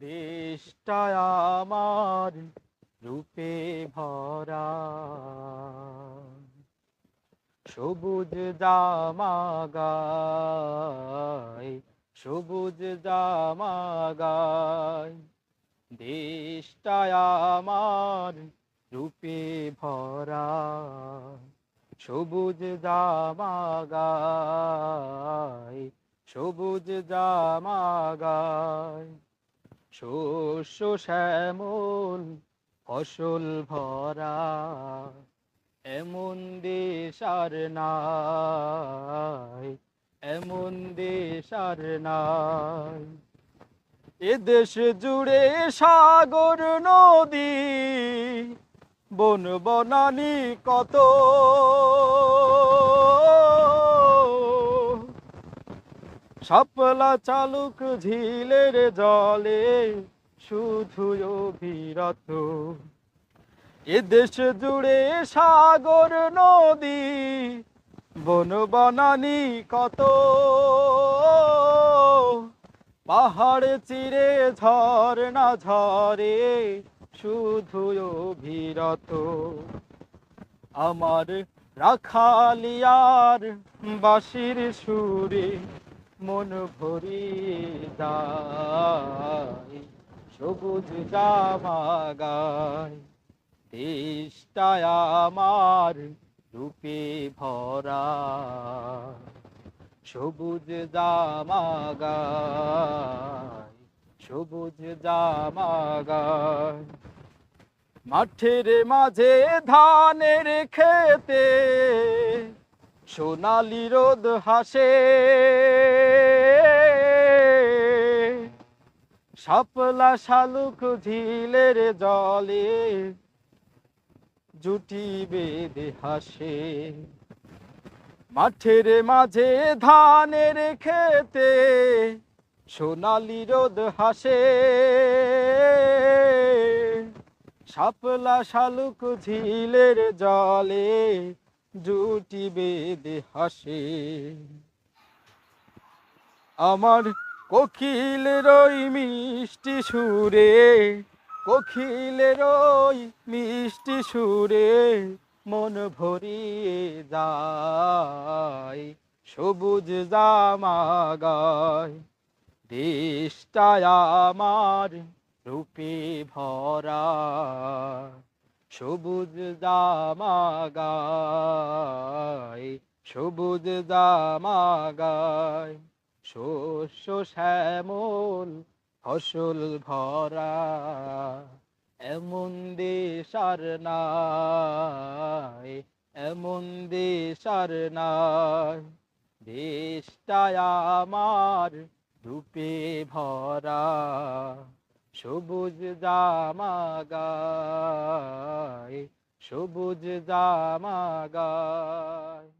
দেশটা আমার রূপে ভরা। সবুজ জামা গায়, সবুজ জামা গায় দেশটা আমার রূপে ভরা। সবুজ জামা গায়, সবুজ জামা গায় শস্য শ্যামল ফসল ভরা, এমন দেশ আর নাই, এমন দেশ আর নাই। এ দেশ জুড়ে সাগর, নদী বন বনানি কত? শাপলা চালুক ঝিলের জলে, শুধু অবিরত এ দেশ জুড়ে সাগর, নদী, বন বনানি কত? পাহাড় চিরে ঝর্ণা ঝরে, শুধু অবিরত আমার রাখালিয়ার বাঁশির সুরে মন ভরিয়ে যায়, সবুজ জামা গায়। দেশটা আমার রূপে ভরা। সবুজ জামা গায়, সবুজ জামা গায়। মাঠের মাঝে ধানের খেতে সোনালি রোদ হাসে। শাপলা শালুক ঝিলের জলে জুটি বেঁধে হাসে। মাঠের মাঝে ধানের খেতে সোনালি রোদ হাসে। শাপলা শালুক ঝিলের জলে জুটি বেঁধে হাসে। আমার কোকিলের রই মিষ্টি সুরে কোকিলের ওই মিষ্টি সুরে মন ভরিয়ে যায়, সবুজ জামা গায়। দেশটা আমার রূপে ভরা, সবুজ জামা গায়, সবুজ জামা গায়। শস্য শ্যামল, ফসল ভরা, এমন দেশ আর নাই, এমন দেশ আর নাই। দেশটা আমার রূপে ভরা, সবুজ জামা গায় সবুজ জামা গায়